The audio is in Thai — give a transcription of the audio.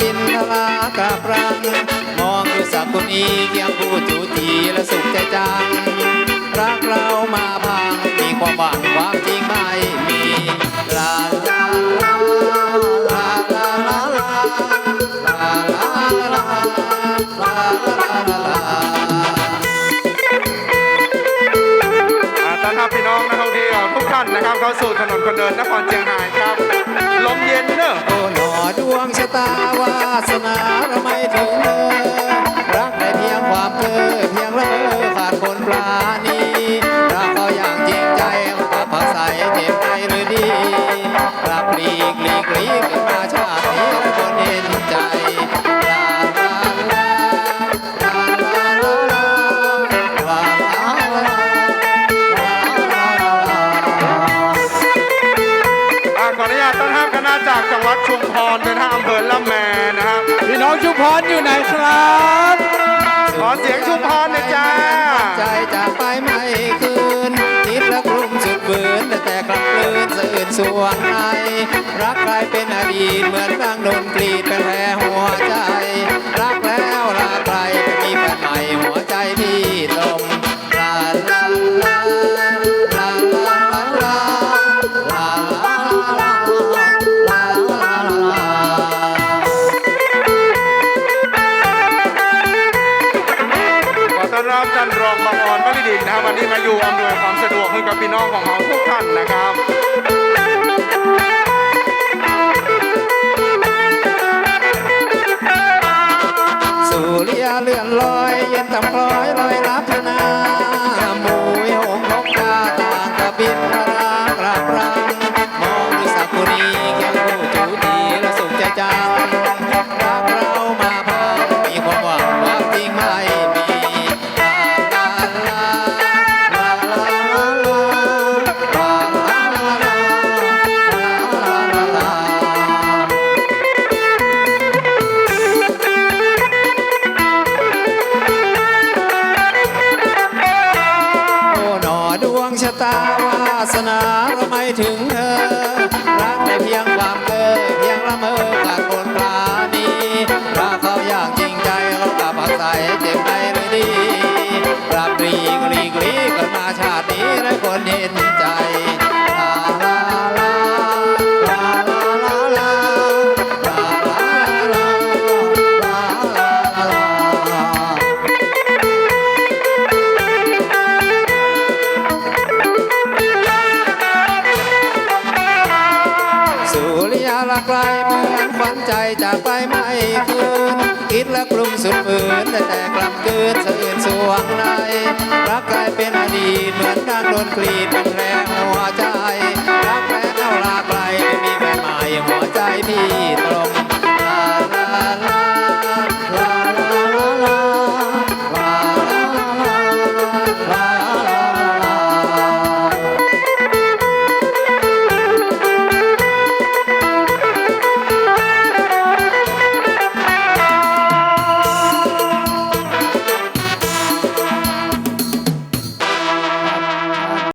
บินทลากลับรัง มองดูสักคนอีเคียงคู่จูจีและสุขใจจัง รักเรามาพัง มีความหวังความจริงไม่มีลาลาลาลาลาลาลาลาลาลาลาลาลาลาลาอ่าต้อนรับพี่น้องนักท่องเที่ยวทุกท่านนะครับ เข้าสู่ถนนคนเดินนครเชียงรายครับ สนาเราไม่ถึงเลอรักแต่เพียงความเพ้อเพียงละเมอขาดคนปราาขออนุญาตต้อนรับคณะจากจังหวัดชุมพรเดินทางอำเภอละแมนะครับพี่น้องชุมพรอยู่ไหนครับขอเสียงชุมพรหน่อยจ้าใจจากไปไม่คืนคิดแล้วกลุ่มสุดฝืนแต่แต่กลับกลืนสื่นสวงในรักใครเป็นอดีตเหมือนดังโดนกรีดเป็นแผลหัวใจ รักแล้วลา รับท่านรองบางออนมริดินนะครับวันนี้มาอยู่อำนวยความสะดวกให้กับพี่น้องของเราทุกท่านนะครับสุริยาเลื่อนลอยเย็นต่ำคล้อยลอยรับนาหมูยหงนกกาต่างกระบินรากราบรังมองดูสักคนนี้เคียงคู่จูดีและสุขใจจังรักเรามาพังมีความหวังความจริงไม่มี ตาวาสนาไม่ถึงเธอ ไกลเมืองฝันใจจากไปไม่คืนคิดและกลุ่มสุดฝืนแต่แต่กลับเกิดสะอื่นสวงในรักกลายเป็นอดีตเหมือนดังโดนกรีดเป็นแรง